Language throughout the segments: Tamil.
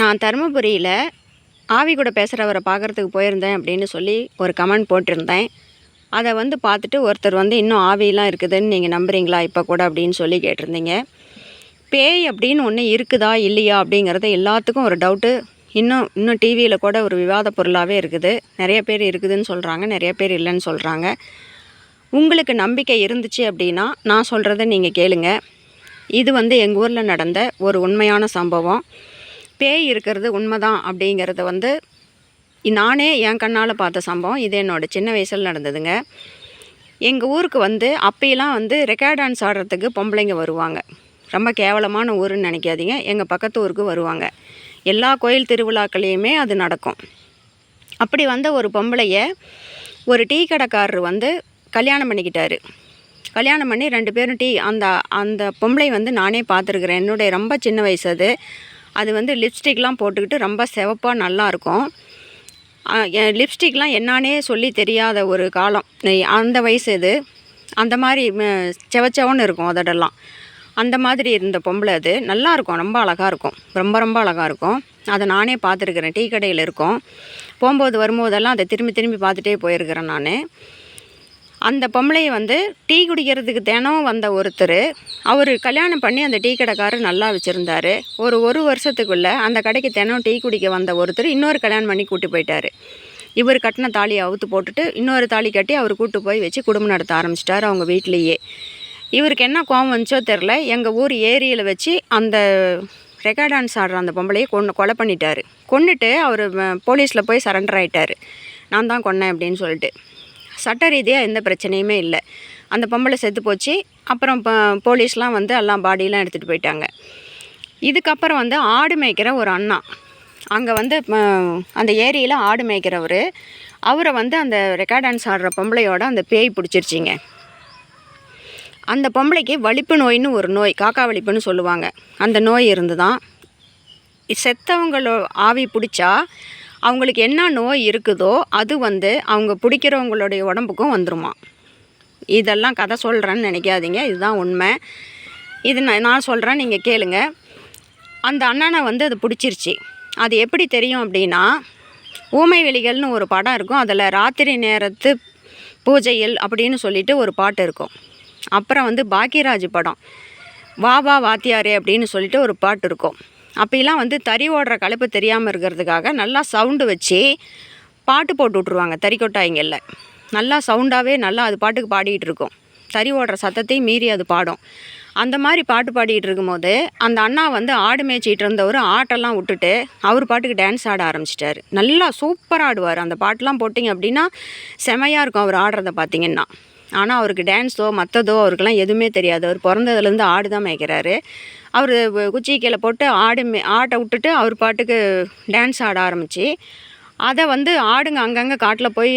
நான் தருமபுரியில் ஆவி கூட பேசுகிறவரை பார்க்குறதுக்கு போயிருந்தேன் அப்படின்னு சொல்லி ஒரு கமெண்ட் போட்டிருந்தேன். அதை வந்து பார்த்துட்டு ஒருத்தர் வந்து இன்னும் ஆவிலாம் இருக்குதுன்னு நீங்கள் நம்புறீங்களா இப்போ கூட அப்படின்னு சொல்லி கேட்டிருந்தீங்க. பேய் அப்படின்னு ஒன்று இருக்குதா இல்லையா அப்படிங்கிறது எல்லாத்துக்கும் ஒரு டவுட்டு இன்னும் இன்னும் டிவியில் கூட ஒரு விவாத பொருளாகவே இருக்குது. நிறைய பேர் இருக்குதுன்னு சொல்கிறாங்க நிறைய பேர் இல்லைன்னு சொல்கிறாங்க உங்களுக்கு நம்பிக்கை இருந்துச்சு அப்படின்னா நான் சொல்கிறத நீங்கள் கேளுங்க. இது வந்து எங்கள் ஊரில் நடந்த ஒரு உண்மையான சம்பவம். பேய் இருக்கிறது உண்மைதான் அப்படிங்கிறத வந்து நானே என் கண்ணால் பார்த்த சம்பவம். இது என்னோடய சின்ன வயசில் நடந்ததுங்க. எங்கள் ஊருக்கு வந்து அப்பையெல்லாம் வந்து ரெக்கார்ட் டான்ஸ் ஆடுறதுக்கு பொம்பளைங்க வருவாங்க. ரொம்ப கேவலமான ஊருன்னு நினைக்காதீங்க. எங்கள் பக்கத்து ஊருக்கு வருவாங்க. எல்லா கோயில் திருவிழாக்கள்லேயுமே அது நடக்கும். அப்படி வந்த ஒரு பொம்பளைய ஒரு டீ கடைக்காரர் வந்து கல்யாணம் பண்ணிக்கிட்டாரு. கல்யாணம் பண்ணி ரெண்டு பேரும் டீ அந்த அந்த பொம்பளை வந்து நானே பார்த்துருக்குறேன். என்னுடைய ரொம்ப சின்ன வயசு அது. அது வந்து லிப்ஸ்டிக்லாம் போட்டுக்கிட்டு ரொம்ப சிவப்பாக நல்லா இருக்கும் லிப்ஸ்டிக்லாம் என்னானே சொல்லி தெரியாத ஒரு காலம். அந்த வயசு இது. அந்த மாதிரி செவச்சவன்னு இருக்கும் அதடெல்லாம் அந்த மாதிரி இருந்த பொம்பளை அது. நல்லாயிருக்கும் ரொம்ப அழகாக இருக்கும் ரொம்ப ரொம்ப அழகாக இருக்கும் அதை நானே பார்த்துருக்குறேன். டீ கடையில் இருக்கும். போகும்போது வரும்போதெல்லாம் அதை திரும்பி திரும்பி பார்த்துட்டே போயிருக்கிறேன் நான். அந்த பொம்பளையை வந்து டீ குடிக்கிறதுக்கு தினம் வந்த ஒருத்தர் அவர் கல்யாணம் பண்ணி அந்த டீ கடைக்காரர் நல்லா வச்சுருந்தாரு. ஒரு ஒரு வருஷத்துக்குள்ளே அந்த கடைக்கு தினம் டீ குடிக்க வந்த ஒருத்தர் இன்னொரு கல்யாணம் பண்ணி கூட்டி போயிட்டார். இவர் கட்டின தாலியை அவுத்து போட்டுட்டு இன்னொரு தாலி கட்டி அவர் கூட்டு போய் வச்சு குடும்பம் நடத்த ஆரம்பிச்சிட்டார் அவங்க வீட்லேயே இவருக்கு என்ன கோவம் வந்துச்சோ தெரில எங்கள் ஊர் ஏரியில் வச்சு அந்த ரெக்கார்ட் டான்ஸ் ஆடுற அந்த பொம்பளையை கொண்டு கொலை பண்ணிட்டார். கொண்டுட்டு அவர் போலீஸில் போய் சரண்டர் ஆகிட்டார் நான் தான் கொன்னேன் அப்படின்னு சொல்லிட்டு. சட்ட ரீதியாக எந்த பிரச்சனையுமே இல்லை. அந்த பொம்பளை செத்து போச்சு. அப்புறம் இப்போ போலீஸ்லாம் வந்து எல்லாம் பாடியெலாம் எடுத்துகிட்டு போயிட்டாங்க. இதுக்கப்புறம் வந்து ஆடு மேய்க்கிற ஒரு அண்ணா. அங்கே வந்து அந்த ஏரியில் ஆடு மேய்க்கிறவர். அவரை வந்து அந்த ரெக்கார்ட் டான்ஸ் ஆடுற பொம்பளையோட அந்த பேய் பிடிச்சிருச்சிங்க. அந்த பொம்பளைக்கு வலிப்பு நோயின்னு ஒரு நோய் காக்கா வலிப்புன்னு சொல்லுவாங்க. அந்த நோய் இருந்து தான் செத்தவங்களோ ஆவி பிடிச்சா அவங்களுக்கு என்ன நோய் இருக்குதோ அது வந்து அவங்க பிடிக்கிறவங்களுடைய உடம்புக்கும் வந்துருமா? இதெல்லாம் கதை சொல்கிறேன்னு நினைக்காதீங்க. இதுதான் உண்மை. இது நான் நான் சொல்கிறேன் நீங்கள் கேளுங்க. அந்த அண்ணனை வந்து அது பிடிச்சிருச்சு. அது எப்படி தெரியும் அப்படின்னா ஊமை வெளிகள்னு ஒரு படம் இருக்கும். அதில் ராத்திரி நேரத்து பூஜையில் அப்படின்னு சொல்லிட்டு ஒரு பாட்டு இருக்கும். அப்புறம் வந்து பாக்கியராஜ் படம். வா வா வாத்தியாரே அப்படின்னு சொல்லிட்டு ஒரு பாட்டு இருக்கும். அப்போலாம் வந்து தறி ஓடுற கலப்பு தெரியாமல் இருக்கிறதுக்காக நல்லா சவுண்டு வச்சு பாட்டு போட்டு விட்ருவாங்க தறி கொட்டாய்ங்களில். நல்லா சவுண்டாகவே நல்லா அது பாட்டுக்கு பாடிக்கிட்டு இருக்கும். தறி ஓடுற சத்தத்தையும் மீறி அது பாடும். அந்த மாதிரி பாட்டு பாடிட்டு இருக்கும்போது அந்த அண்ணா வந்து ஆடு மேய்ச்சிட்டு இருந்தவர் ஆட்டெல்லாம் விட்டுட்டு அவர் பாட்டுக்கு டான்ஸ் ஆட ஆரம்பிச்சிட்டாரு. நல்லா சூப்பராக ஆடுவார். அந்த பாட்டெலாம் போட்டிங்க அப்படின்னா செமையாக இருக்கும் அவர் ஆடுறத பார்த்தீங்கன்னா. ஆனால் அவருக்கு டான்ஸோ மற்றதோ அவருக்கெல்லாம் எதுவுமே தெரியாது. அவர் பிறந்ததுலேருந்து ஆடு தான் மேய்க்கிறாரு. அவர் குச்சி கீழே போட்டு ஆடு மே ஆட்டை விட்டுட்டு அவர் பாட்டுக்கு டான்ஸ் ஆட ஆரம்பித்து அதை வந்து ஆடுங்க அங்கங்கே காட்டில் போய்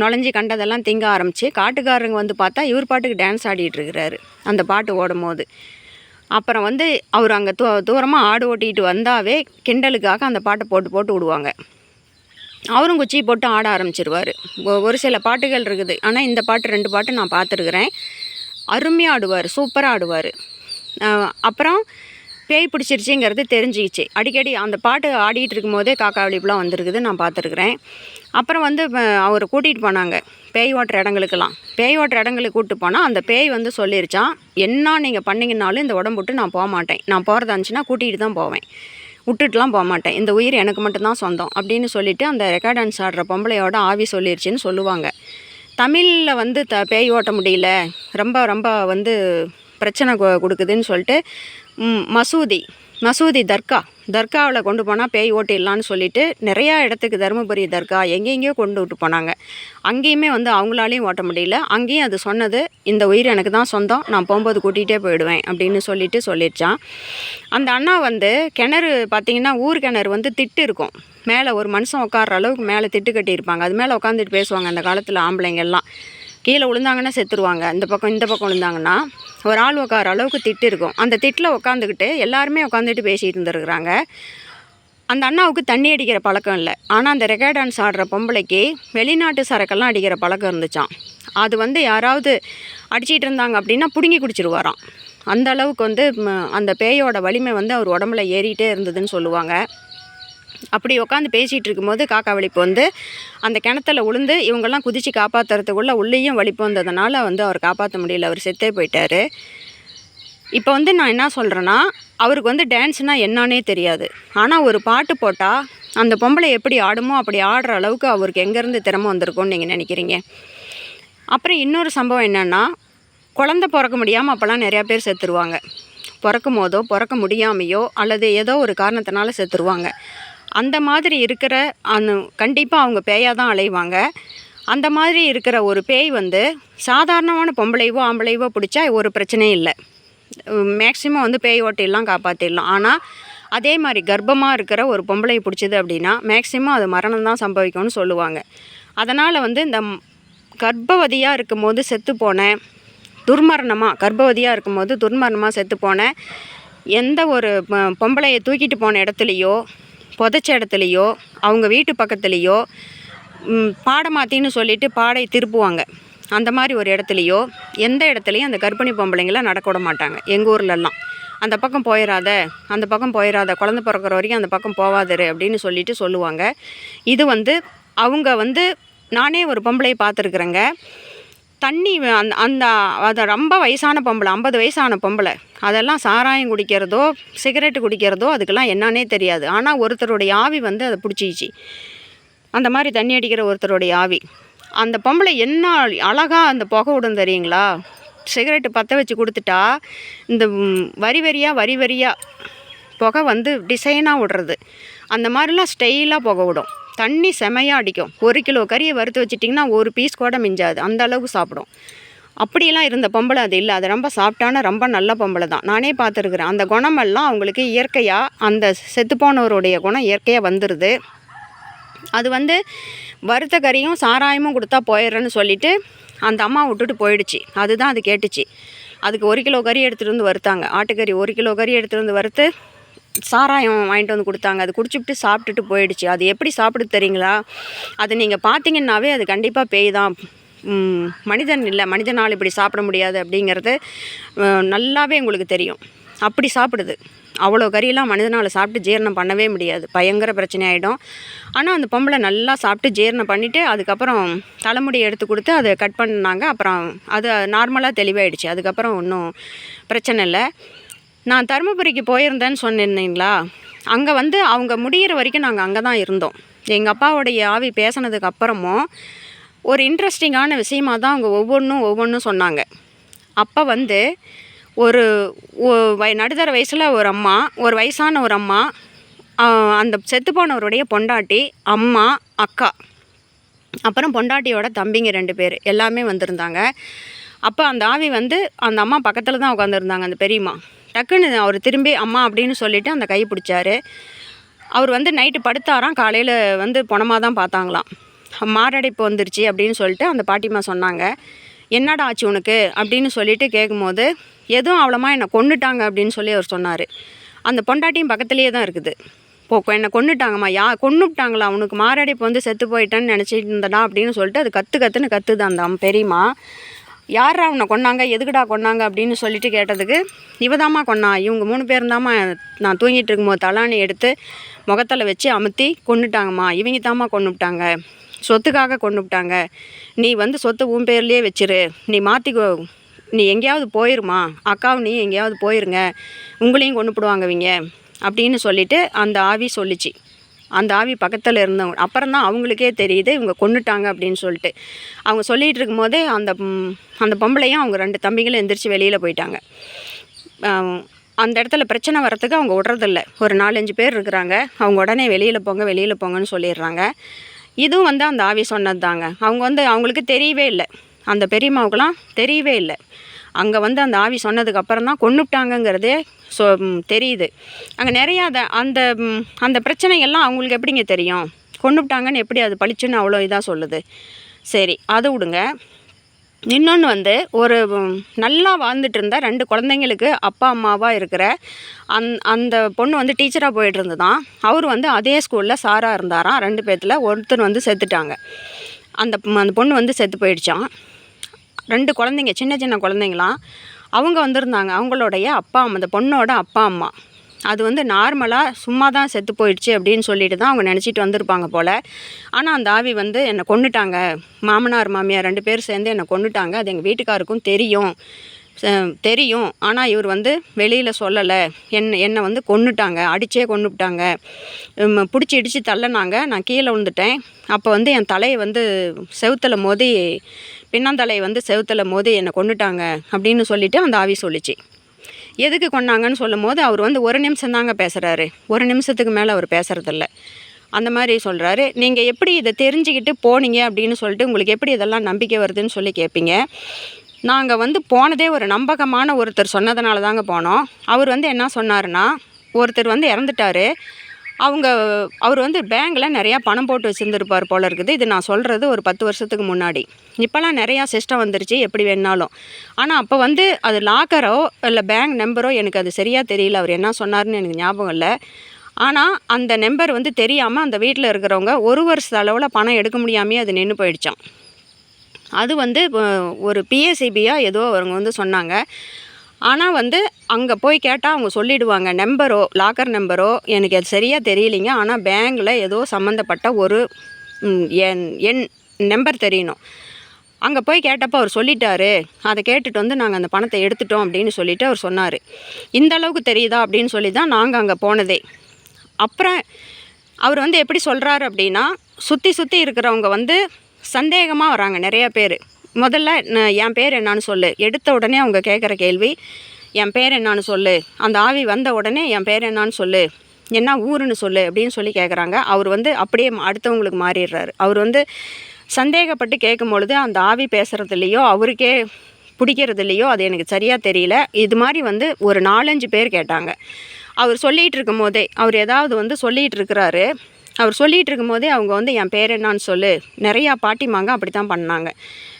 நுழைஞ்சி கண்டதெல்லாம் திங்க ஆரம்பித்து காட்டுக்காரங்க வந்து பார்த்தா இவர் பாட்டுக்கு டான்ஸ் ஆடிட்டுருக்கிறாரு அந்த பாட்டு ஓடும் போது அப்புறம் வந்து அவர் அங்கே தூ தூரமாக ஆடு ஓட்டிகிட்டு வந்தாவே கிண்டலுக்காக அந்த பாட்டை போட்டு போட்டு விடுவாங்க. அவரும் குச்சி போட்டு ஆட ஆரம்பிச்சிருவார். ஒரு சில பாட்டுகள் இருக்குது. ஆனால் இந்த பாட்டு ரெண்டு பாட்டு நான் பார்த்துருக்குறேன். அருமையாக ஆடுவார் சூப்பராக ஆடுவார். அப்புறம் பேய் பிடிச்சிருச்சிங்கிறது தெரிஞ்சிக்கிச்சு அடிக்கடி அந்த பாட்டு ஆடிட்டு இருக்கும்போதே காக்கா விழிப்புலாம் வந்திருக்குது நான் பார்த்துருக்குறேன். அப்புறம் வந்து அவர் கூட்டிகிட்டு போனாங்க. பேய் ஓட்டுற இடங்களுக்கெல்லாம். பேய் ஓட்டுற இடங்களுக்கு கூப்பிட்டு போனால் அந்த பேய் வந்து சொல்லிருச்சான் என்ன நீங்கள் பண்ணிங்கனாலும் இந்த உடம்பு விட்டு நான் போக மாட்டேன் நான் போகிறதா இருந்துச்சுன்னா கூட்டிகிட்டு தான் போவேன். விட்டுட்டுலாம் போக மாட்டேன் இந்த உயிர் எனக்கு மட்டும்தான் சொந்தம். அப்படின்னு சொல்லிவிட்டு அந்த ரெக்கார்டன்ஸ் ஆடுற பொம்பளையோட ஆவி சொல்லிருச்சுன்னு சொல்லுவாங்க. தமிழில் வந்து த பேய் ஓட்ட முடியல. ரொம்ப ரொம்ப வந்து பிரச்சனை கொடுக்குதுன்னு சொல்லிட்டு மசூதி மசூதி தர்கா தர்காவில் கொண்டு போனால் பேய் ஓட்டிடலான்னு சொல்லிட்டு நிறையா இடத்துக்கு தருமபுரி தர்கா எங்கெங்கேயோ கொண்டு விட்டு போனாங்க. அங்கேயுமே வந்து அவங்களாலையும் ஓட்ட முடியல. அங்கேயும் அது சொன்னது இந்த உயிர் எனக்கு தான் சொந்தம் நான் போகும்போது கூட்டிகிட்டே போயிடுவேன் அப்படின்னு சொல்லிட்டு சொல்லிடுச்சான் அந்த அண்ணா வந்து கிணறு பார்த்திங்கன்னா ஊர் கிணறு வந்து திட்டு இருக்கும். மேலே ஒரு மனுஷன் உட்கார்ற அளவுக்கு மேலே திட்டு கட்டியிருப்பாங்க. அது மேலே உட்காந்துட்டு பேசுவாங்க அந்த காலத்தில் ஆம்பளைங்கள்லாம். கீழே விழுந்தாங்கன்னா செத்துருவாங்க. இந்த பக்கம் இந்த பக்கம் விழுந்தாங்கன்னா ஒரு ஆள் உட்கார அளவுக்கு திட்டு இருக்கும். அந்த திட்டில் உட்காந்துக்கிட்டு எல்லாருமே உட்காந்துட்டு பேசிகிட்டு இருந்துருக்குறாங்க. அந்த அண்ணாவுக்கு தண்ணி அடிக்கிற பழக்கம் இல்லை. ஆனால் அந்த ரெக்கார்ட் டான்ஸ் ஆடுற பொம்பளைக்கு வெளிநாட்டு சரக்கெல்லாம் அடிக்கிற பழக்கம் இருந்துச்சான் அது வந்து யாராவது அடிச்சிட்டு இருந்தாங்க அப்படின்னா பிடுங்கி குடிச்சிருவாராம். அந்த அளவுக்கு வந்து அந்த பேயோட வலிமை வந்து அவர் உடம்புல ஏறிட்டே இருந்ததுன்னு சொல்லுவாங்க. அப்படி உட்காந்து பேசிகிட்டு இருக்கும்போது காக்கா வலிப்பு வந்து அந்த கிணத்துல உளுந்து இவங்கெல்லாம் குதித்து காப்பாற்றுறதுக்குள்ளே உள்ளேயும் வலிப்பு வந்ததுனால வந்து அவர் காப்பாற்ற முடியல. அவர் செத்தே போயிட்டார். இப்போ வந்து நான் என்ன சொல்கிறேன்னா அவருக்கு வந்து டான்ஸ்னால் என்னன்னே தெரியாது. ஆனால் ஒரு பாட்டு போட்டால் அந்த பொம்பளை எப்படி ஆடுமோ அப்படி ஆடுற அளவுக்கு அவருக்கு எங்கேருந்து திறமை வந்திருக்கும்னு நீங்கள் நினைக்கிறீங்க? அப்புறம் இன்னொரு சம்பவம் என்னென்னா குழந்த பிறக்க முடியாமல் அப்போல்லாம் நிறையா பேர் செத்துருவாங்க. பிறக்கும் போதோ பிறக்க முடியாமையோ அல்லது ஏதோ ஒரு காரணத்தினால செத்துருவாங்க. அந்த மாதிரி இருக்கிற அந்த கண்டிப்பாக அவங்க பேயாக தான் அலைவாங்க. அந்த மாதிரி இருக்கிற ஒரு பேய் வந்து சாதாரணமான பொம்பளைவோ ஆம்பளைவோ பிடிச்சா ஒரு பிரச்சனையும் இல்லை. மேக்ஸிமம் வந்து பேய் ஓட்டையெல்லாம் காப்பாற்றிடலாம் ஆனால் அதே மாதிரி கர்ப்பமாக இருக்கிற ஒரு பொம்பளை பிடிச்சிது அப்படின்னா மேக்ஸிமம் அது மரணம் தான் சம்பவிக்கும்னு சொல்லுவாங்க. அதனால் வந்து இந்த கர்ப்பவதியாக இருக்கும்போது செத்து போன துர்மரணமாக கர்ப்பவதியாக இருக்கும்போது துர்மரணமாக செத்து போன எந்த ஒரு ப- பொம்பளையை தூக்கிட்டு போன இடத்துலையோ புதைச்ச இடத்துலையோ அவங்க வீட்டு பக்கத்துலேயோ பாடமாத்தின்னு சொல்லிட்டு பாடை திருப்புவாங்க. அந்த மாதிரி ஒரு இடத்துலையோ எந்த இடத்துலையும் அந்த கர்ப்பிணி பொம்பளைங்களாம் நடக்க விட மாட்டாங்க. எங்கள் ஊர்லெல்லாம் அந்த பக்கம் போயிடாத அந்த பக்கம் போயிடாத குழந்த பிறக்கிற வரைக்கும் அந்த பக்கம் போகாதரு அப்படின்னு சொல்லிட்டு சொல்லுவாங்க. இது வந்து அவங்க வந்து நானே ஒரு பொம்பளையை பார்த்துருக்குறேங்க. தண்ணி அந்த அந்த அதை ரொம்ப வயசான பொம்பளை ஐம்பது வயசான பொம்பளை அதெல்லாம் சாராயம் குடிக்கிறதோ சிகரெட்டு குடிக்கிறதோ அதுக்கெல்லாம் என்னன்னே தெரியாது. ஆனால் ஒருத்தருடைய ஆவி வந்து அதை பிடிச்சிச்சு அந்த மாதிரி தண்ணி அடிக்கிற ஒருத்தருடைய ஆவி. அந்த பொம்பளை என்ன அழகாக அந்த புகை விடும் தெரியுங்களா? சிகரெட்டு பற்ற வச்சு கொடுத்துட்டா இந்த வரி வரியாக வரி வரியாக புகை வந்து டிசைனாக விடுறது. அந்த மாதிரிலாம் ஸ்டைலாக புகை விடும். தண்ணி செமையாக அடிக்கும். ஒரு கிலோ கறியை வறுத்து வச்சிட்டிங்கன்னா ஒரு பீஸ் கூட மிஞ்சாது. அந்த அளவுக்கு சாப்பிடும். அப்படியெல்லாம் இருந்த பொம்பளை அது இல்லை. அது ரொம்ப சாப்பிட்டான ரொம்ப நல்ல பொம்பளை தான். நானே பார்த்துருக்குறேன். அந்த குணமெல்லாம் அவங்களுக்கு இயற்கையாக அந்த செத்துப்போனவருடைய குணம் இயற்கையாக வந்துடுது அது வந்து வறுத்த கறியும் சாராயமும் கொடுத்தா போயிடுறேன்னு சொல்லிவிட்டு அந்த அம்மா விட்டுட்டு போயிடுச்சு. அதுதான் அது கேட்டுச்சு. அதுக்கு ஒரு கிலோ கறி எடுத்துகிட்டு வந்து வறுத்தாங்க. ஆட்டுக்கறி ஒரு கிலோ கறி எடுத்துகிட்டு வந்து வறுத்து சாராயம் வாங்கிட்டு வந்து கொடுத்தாங்க. அது குடிச்சுப்புட்டு சாப்பிட்டுட்டு போயிடுச்சு. அது எப்படி சாப்பிடுது தெரியுங்களா? அது நீங்கள் பார்த்தீங்கன்னாவே அது கண்டிப்பாக பேய் தான். மனிதன் இல்லை மனிதனால் இப்படி சாப்பிட முடியாது அப்படிங்கிறது நல்லாவே உங்களுக்கு தெரியும். அப்படி சாப்பிடுது. அவ்வளோ கறியெல்லாம் மனிதனால் சாப்பிட்டு ஜீரணம் பண்ணவே முடியாது. பயங்கர பிரச்சனை ஆகிடும் ஆனால் அந்த பொம்பளை நல்லா சாப்பிட்டு ஜீரணம் பண்ணிவிட்டு அதுக்கப்புறம் தலைமுடியை எடுத்து கொடுத்து அதை கட் பண்ணாங்க. அப்புறம் அது நார்மலாக தெளிவாயிடுச்சு. அதுக்கப்புறம் ஒன்றும் பிரச்சனை இல்லை. நான் தருமபுரிக்கு போயிருந்தேன்னு சொன்னிருந்தீங்களா அங்கே வந்து அவங்க முடிகிற வரைக்கும் நாங்கள் அங்கே தான் இருந்தோம். எங்கள் அப்பாவுடைய ஆவி பேசினதுக்கு அப்புறமும் ஒரு இன்ட்ரெஸ்டிங்கான விஷயமா தான் அவங்க ஒவ்வொன்றும் ஒவ்வொன்றும் சொன்னாங்க. அப்போ வந்து ஒரு ஒ- வய நடுத்தர வயசில் ஒரு அம்மா ஒரு வயசான ஒரு அம்மா அந்த செத்து போனவருடைய பொண்டாட்டி அம்மா அக்கா. அப்புறம் பொண்டாட்டியோட தம்பிங்க ரெண்டு பேர். எல்லாமே வந்திருந்தாங்க. அப்போ அந்த ஆவி வந்து அந்த அம்மா பக்கத்தில் தான் உட்காந்துருந்தாங்க அந்த பெரியம்மா. டக்குன்னு அவர் திரும்பி அம்மா அப்படின்னு சொல்லிவிட்டு அந்த கை பிடிச்சாரு. அவர் வந்து நைட்டு படுத்தாராம் காலையில் வந்து பொணமாக தான் பார்த்தாங்களாம். மாரடைப்பு வந்துருச்சு அப்படின்னு சொல்லிட்டு அந்த பாட்டிம்மா சொன்னாங்க. என்னடா ஆச்சு உனக்கு? அப்படின்னு சொல்லிட்டு கேட்கும்போது எதுவும் அவ்வளோமா என்னை கொண்டுட்டாங்க அப்படின்னு சொல்லி அவர் சொன்னார். அந்த பொண்டாட்டியும் பக்கத்துலேயே தான் இருக்குது. இப்போ என்னை கொன்னுட்டாங்கம்மா. யா கொண்டுட்டாங்களா உனக்கு மாரடைப்பு வந்து செத்து போயிட்டேன்னு நினச்சிட்டு இருந்தடா அப்படின்னு சொல்லிட்டு அது கற்று கற்றுன்னு கற்றுது அந்த பெரியம்மா. யாரா உன்னை கொன்னாங்க? எதுக்குடா கொன்னாங்க? அப்படின்னு சொல்லிட்டு கேட்டதுக்கு இவதாம்மா கொன்னா. இவங்க மூணு பேரும் தாம்மா நான் தூங்கிட்டு இருக்கும்போது தலானி எடுத்து முகத்தில் வச்சு அமுத்தி கொன்னுட்டாங்கம்மா. இவங்க தாம்மா கொன்னுவிட்டாங்க சொத்துக்காக கொன்னுவிட்டாங்க நீ வந்து சொத்து உன் பேர்லேயே வச்சிரு. நீ மாற்றிக்கோ நீ எங்கேயாவது போயிருமா? அக்காவும் நீ எங்கேயாவது போயிருங்க. உங்களையும் கொண்டுப்பிடுவாங்க இவங்க. அப்படின்னு சொல்லிட்டு அந்த ஆவி சொல்லிச்சு. அந்த ஆவி பக்கத்தில் இருந்தவங்க. அப்புறம் தான் அவங்களுக்கே தெரியுது இவங்க கொன்னுட்டாங்க அப்படின்னு சொல்லிட்டு. அவங்க சொல்லிகிட்டு இருக்கும்போதே அந்த அந்த பொம்பளையும் அவங்க ரெண்டு தம்பிகளும் எந்திரிச்சு வெளியில் போயிட்டாங்க. அந்த இடத்துல பிரச்சனை வரத்துக்கு அவங்க விட்றதில்ல. ஒரு நாலஞ்சு பேர் இருக்கிறாங்க. அவங்க உடனே வெளியில் போங்க வெளியில் போங்கன்னு சொல்லிடுறாங்க. இதுவும் வந்து அந்த ஆவி சொன்னது தாங்க அவங்க வந்து அவங்களுக்கு தெரியவே இல்லை. அந்த பெரியம்மாவுக்கெல்லாம் தெரியவே இல்லை. அங்கே வந்து அந்த ஆவி சொன்னதுக்கு அப்புறம் தான் கொண்டுட்டாங்கங்கிறதே ஸோ தெரியுது. அங்கே நிறையா அதை அந்த அந்த பிரச்சனைகள்லாம் அவங்களுக்கு எப்படிங்க தெரியும்? கொன்னுட்டாங்கன்னு எப்படி அது பளிச்சுன்னு அவ்வளோ இதாக சொல்லுது. சரி அதை விடுங்க. இன்னொன்று வந்து ஒரு நல்லா வாழ்ந்துட்டு இருந்த ரெண்டு குழந்தைங்களுக்கு அப்பா அம்மாவாக இருக்கிற அந் அந்த பொண்ணு வந்து டீச்சராக போயிட்டு இருந்ததான் அவர் வந்து அதே ஸ்கூலில் சாராக இருந்தாராம். ரெண்டு பேர்த்தில் ஒருத்தர் வந்து செத்துட்டாங்க. அந்த அந்த பொண்ணு வந்து செத்து போயிடுச்சான் ரெண்டு குழந்தைங்க சின்ன சின்ன குழந்தைங்களாம். அவங்க வந்திருந்தாங்க. அவங்களுடைய அப்பா அம்மா அந்த பொண்ணோட அப்பா அம்மா. அது வந்து நார்மலாக சும்மா தான் செத்து போயிடுச்சு அப்படின்னு சொல்லிட்டு தான் அவங்க நினச்சிட்டு வந்திருப்பாங்க போல். ஆனால் அந்த ஆவி வந்து என்னை கொன்னுட்டாங்க. மாமனார் மாமியார் ரெண்டு பேரும் சேர்ந்து என்னை கொன்னுட்டாங்க. அது எங்கள் வீட்டுக்காருக்கும் தெரியும். ச- தெரியும். ஆனால் இவர் வந்து வெளியில் சொல்லலை. என்னை என்னை வந்து கொண்டுட்டாங்க அடித்தே கொண்டுட்டாங்க பிடிச்சி இடித்து தள்ளினாங்க. நான் கீழே விழுந்துட்டேன். அப்போ வந்து என் தலையை வந்து செவுத்துல மோதி பின்னந்தலை வந்து செவுத்துல மோதி என்னை கொண்டுட்டாங்க அப்படின்னு சொல்லிட்டு அந்த ஆவி சொல்லிச்சு. எதுக்கு கொண்டாங்கன்னு சொல்லும் போது அவர் வந்து ஒரு நிமிஷம் தாங்க பேசுகிறாரு ஒரு நிமிஷத்துக்கு மேலே அவர் பேசுகிறதில்ல அந்த மாதிரி சொல்கிறாரு நீங்கள் எப்படி இதை தெரிஞ்சுக்கிட்டு போனீங்க அப்படின்னு சொல்லிட்டு உங்களுக்கு எப்படி இதெல்லாம் நம்பிக்கை வருதுன்னு சொல்லி கேட்பீங்க நாங்கள் வந்து போனதே ஒரு நம்பகமான ஒருத்தர் சொன்னதுனால தாங்க போனோம். அவர் வந்து என்ன சொன்னாருன்னா ஒருத்தர் வந்து இறந்துட்டாரு. அவங்க அவர் வந்து பேங்கில் நிறையா பணம் போட்டு வச்சுருந்துருப்பார் போல இருக்குது. இது நான் சொல்கிறது ஒரு பத்து வருஷத்துக்கு முன்னாடி. இப்போல்லாம் நிறையா சிஸ்டம் வந்துருச்சு எப்படி வேணாலும். ஆனால் அப்போ வந்து அது லாக்கரோ இல்லை பேங்க் நம்பரோ எனக்கு அது சரியாக தெரியல. அவர் என்ன சொன்னார்னு எனக்கு ஞாபகம் இல்லை. ஆனால் அந்த நம்பர் வந்து தெரியாமல் அந்த வீட்டில் இருக்கிறவங்க ஒரு வருஷ அளவில் பணம் எடுக்க முடியாமையே அது நின்று போயிடுச்சான் அது வந்து ஒரு பிஎஸ்சிபியாக ஏதோ அவங்க வந்து சொன்னாங்க. ஆனால் வந்து அங்கே போய் கேட்டால் அவங்க சொல்லிடுவாங்க நம்பரோ லாக்கர் நம்பரோ? எனக்கு அது சரியாக தெரியலைங்க. ஆனால் பேங்கில் ஏதோ சம்மந்தப்பட்ட ஒரு என் எண் நம்பர் தெரியணும். அங்கே போய் கேட்டப்போ அவர் சொல்லிட்டாரு. அதை கேட்டுட்டு வந்து நாங்கள் அந்த பணத்தை எடுத்துட்டோம் அப்படின்னு சொல்லிட்டு அவர் சொன்னார். இந்த அளவுக்கு தெரியுதா அப்படின்னு சொல்லி தான் நாங்கள் அங்கே போனதே. அப்புறம் அவர் வந்து எப்படி சொல்கிறாரு அப்படின்னா சுற்றி சுற்றி இருக்கிறவங்க வந்து சந்தேகமாக வராங்க நிறையா பேர். முதல்ல என் பேர் என்னான்னு சொல்லு. எடுத்த உடனே அவங்க கேட்குற கேள்வி என் பேர் என்னான்னு சொல்லு. அந்த ஆவி வந்த உடனே என் பேர் என்னான்னு சொல்லு. என்ன ஊருன்னு சொல்லு அப்படின்னு சொல்லி கேட்குறாங்க. அவர் வந்து அப்படியே அடுத்தவங்களுக்கு மாறிடுறாரு. அவர் வந்து சந்தேகப்பட்டு கேட்கும் பொழுது அந்த ஆவி பேசுகிறதுலையோ அவருக்கே பிடிக்கிறதுலையோ அது எனக்கு சரியாக தெரியல. இது மாதிரி வந்து ஒரு நாலஞ்சு பேர் கேட்டாங்க. அவர் சொல்லிகிட்டு இருக்கும் போதே அவர் ஏதாவது வந்து சொல்லிகிட்டு இருக்கிறாரு. அவர் சொல்லிகிட்டு இருக்கும்போதே அவங்க வந்து என் பேர் என்னான்னு சொல்லு. நிறையா பாட்டிமாங்க அப்படி தான் பண்ணாங்க.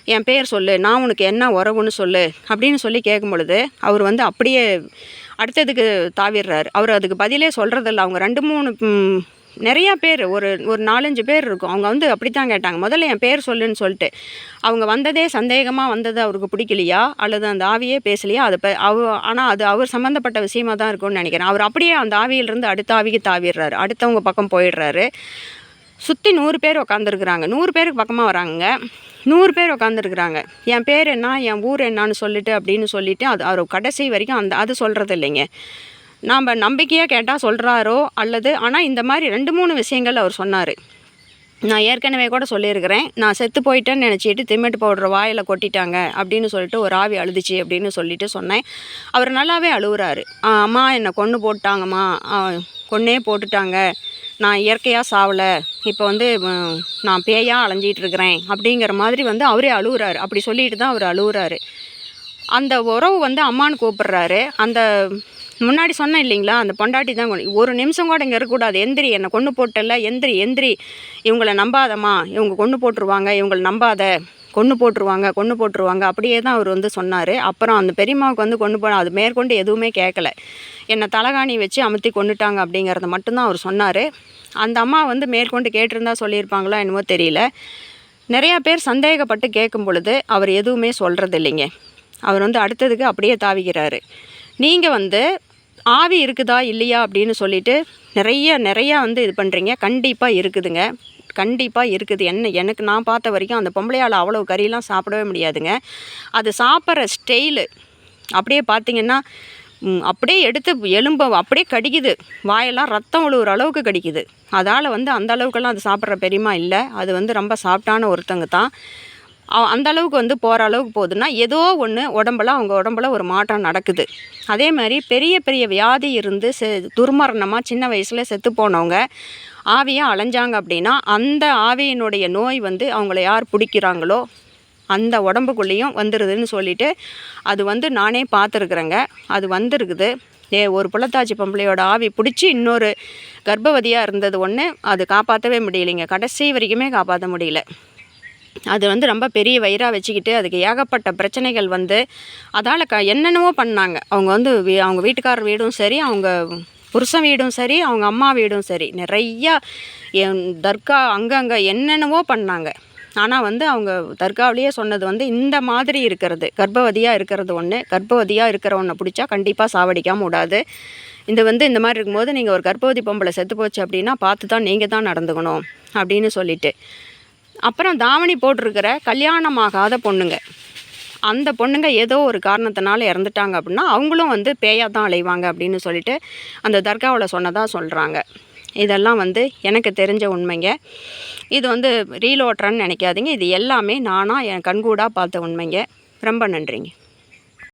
என் பேர் சொல்லு. நான் உனக்கு என்ன உறவுன்னு சொல்லு. அப்படின்னு சொல்லி கேட்கும் பொழுது அவர் வந்து அப்படியே அடுத்ததுக்கு தாவிடுறாரு. அவர் அதுக்கு பதிலே சொல்கிறதில்ல அவங்க ரெண்டு மூணு நிறையா பேர் ஒரு ஒரு நாலஞ்சு பேர் இருக்கும். அவங்க வந்து அப்படி தான் கேட்டாங்க. முதல்ல என் பேர் சொல்லுன்னு சொல்லிட்டு அவங்க வந்ததே சந்தேகமாக வந்தது அவருக்கு பிடிக்கலையா? அல்லது அந்த ஆவியே பேசலையா? அது அவ ஆனால் அது அவர் சம்மந்தப்பட்ட விஷயமாக தான் இருக்கும்னு நினைக்கிறேன். அவர் அப்படியே அந்த ஆவியிலிருந்து அடுத்த ஆவிக்கு தாவிடுறாரு. அடுத்தவங்க பக்கம் போயிடுறாரு. சுற்றி நூறு பேர் உட்காந்துருக்குறாங்க நூறு பேருக்கு பக்கமாக வராங்க நூறு பேர் உட்காந்துருக்குறாங்க என் பேர் என்ன? என் ஊர் என்னான்னு சொல்லிட்டு அப்படின்னு சொல்லிவிட்டு அது அவர் கடைசி வரைக்கும் அந்த அது சொல்கிறது இல்லைங்க நாம் நம்பிக்கையாக கேட்டால் சொல்கிறாரோ அல்லது ஆனால் இந்த மாதிரி ரெண்டு மூணு விஷயங்கள் அவர் சொன்னார். நான் ஏற்கனவே கூட சொல்லியிருக்கிறேன். நான் செத்து போயிட்டேன்னு நினச்சிட்டு திமிட்டு பவுடர் வாயில் கொட்டிட்டாங்க அப்படின்னு சொல்லிட்டு ஒரு ஆவி அழுதுச்சு அப்படின்னு சொல்லிட்டு சொன்னேன். அவர் நல்லாவே அழுகுறாரு அம்மா என்னை கொன்று போட்டாங்கம்மா. கொன்னே போட்டுட்டாங்க. நான் இயற்கையாக சாவலை. இப்போ வந்து நான் பேயாக அலைஞ்சிட்டு இருக்கிறேன். அப்படிங்கிற மாதிரி வந்து அவரே அழுகுறாரு அப்படி சொல்லிட்டு தான் அவர் அழுகுறாரு அந்த உறவு வந்து அம்மான்னு கூப்பிடுறாரு. அந்த முன்னாடி சொன்னேன் இல்லைங்களா அந்த பொண்டாட்டி தான் ஒரு நிமிஷம் கூட இங்கே இருக்கக்கூடாது. எந்திரி என்னை கொண்டு போட்டல எந்திரி எந்திரி. இவங்களை நம்பாதம்மா இவங்க கொண்டு போட்டுருவாங்க இவங்களை நம்பாத. கொண்டு போட்டுருவாங்க கொண்டு போட்டுருவாங்க அப்படியே தான் அவர் வந்து சொன்னார். அப்புறம் அந்த பெரியம்மாவுக்கு வந்து கொண்டு போன அது மேற்கொண்டு எதுவுமே கேட்கல. என்னை தலகாணி வச்சு அமுத்தி கொண்டுட்டாங்க அப்படிங்கிறத மட்டும்தான் அவர் சொன்னார். அந்த அம்மா வந்து மேற்கொண்டு கேட்டிருந்தா சொல்லியிருப்பாங்களா என்னமோ தெரியல. நிறையா பேர் சந்தேகப்பட்டு கேட்கும் பொழுது அவர் எதுவுமே சொல்கிறது இல்லைங்க அவர் வந்து அடுத்ததுக்கு அப்படியே தாவிக்கிறாரு. நீங்கள் வந்து ஆவி இருக்குதா இல்லையா அப்படின்னு சொல்லிட்டு நிறைய நிறையா வந்து இது பண்ணுறீங்க கண்டிப்பாக இருக்குதுங்க. கண்டிப்பாக இருக்குது. என்ன எனக்கு நான் பார்த்த வரைக்கும் அந்த பொம்பளையால் அவ்வளோ கறியெலாம் சாப்பிடவே முடியாதுங்க. அது சாப்பிட்ற ஸ்டைலு அப்படியே பார்த்தீங்கன்னா அப்படியே எடுத்து எலும்பை அப்படியே கடிக்குது. வாயெல்லாம் ரத்தம் விழுவுற அளவுக்கு கடிக்குது. அதால் வந்து அந்த அளவுக்கெல்லாம் அது சாப்பிட்ற பெரியமா இல்லை. அது வந்து ரொம்ப சாப்பிட்டான ஒருத்தங்க தான். அந்த அளவுக்கு வந்து போகிற அளவுக்கு போகுதுன்னா ஏதோ ஒன்று உடம்புல அவங்க உடம்புல ஒரு மாற்றம் நடக்குது. அதே மாதிரி பெரிய பெரிய வியாதி இருந்து செ துர்மரணமாக சின்ன வயசில் செத்து போனவங்க ஆவியாக அலைஞ்சாங்க அப்படின்னா அந்த ஆவியினுடைய நோய் வந்து அவங்கள யார் பிடிக்கிறாங்களோ அந்த உடம்புக்குள்ளேயும் வந்துடுதுன்னு சொல்லிவிட்டு அது வந்து நானே பார்த்துருக்குறேங்க. அது வந்துருக்குது. ஏ ஒரு புலத்தாச்சி பொம்பளையோட ஆவி பிடிச்சி இன்னொரு கர்ப்பவதியாக இருந்தது ஒன்று அது காப்பாற்றவே முடியலைங்க. கடைசி வரைக்குமே காப்பாற்ற முடியல. அது வந்து ரொம்ப பெரிய வயிறாக வச்சுக்கிட்டு அதுக்கு ஏகப்பட்ட பிரச்சனைகள் வந்து அதால் க என்னென்னவோ பண்ணாங்க. அவங்க வந்து வீ- அவங்க வீட்டுக்காரர் வீடும் சரி அவங்க புருஷன் வீடும் சரி அவங்க அம்மா வீடும் சரி. நிறையா என் தர்கா அங்கங்கே என்னென்னவோ பண்ணாங்க. ஆனால் வந்து அவங்க தர்காவிலேயே சொன்னது வந்து இந்த மாதிரி இருக்கிறது. கர்ப்பவதியாக இருக்கிறது ஒன்று கர்ப்பவதியாக இருக்கிற ஒன்று பிடிச்சா கண்டிப்பாக சாவடிக்காமல் விடாது. இது வந்து இந்த மாதிரி இருக்கும்போது நீங்கள் ஒரு கர்ப்பவதி பொம்பளை செத்து போச்சு அப்படின்னா பார்த்து தான் நீங்கள் தான் நடந்துக்கணும் அப்படின்னு சொல்லிட்டு. அப்புறம் தாவணி போட்டிருக்கிற கல்யாணமாகாத பொண்ணுங்க. அந்த பொண்ணுங்க ஏதோ ஒரு காரணத்தினால இறந்துட்டாங்க அப்படின்னா அவங்களும் வந்து பேயாக தான் அலைவாங்க அப்படின்னு சொல்லிட்டு அந்த தர்காவில் சொன்னதாக சொல்கிறாங்க இதெல்லாம் வந்து எனக்கு தெரிஞ்ச உண்மைங்க. இது வந்து ரீலோட்றன்னு நினைக்காதீங்க. இது எல்லாமே நானாக என் கண்கூடாக பார்த்த உண்மைங்க. ரொம்ப நன்றிங்க.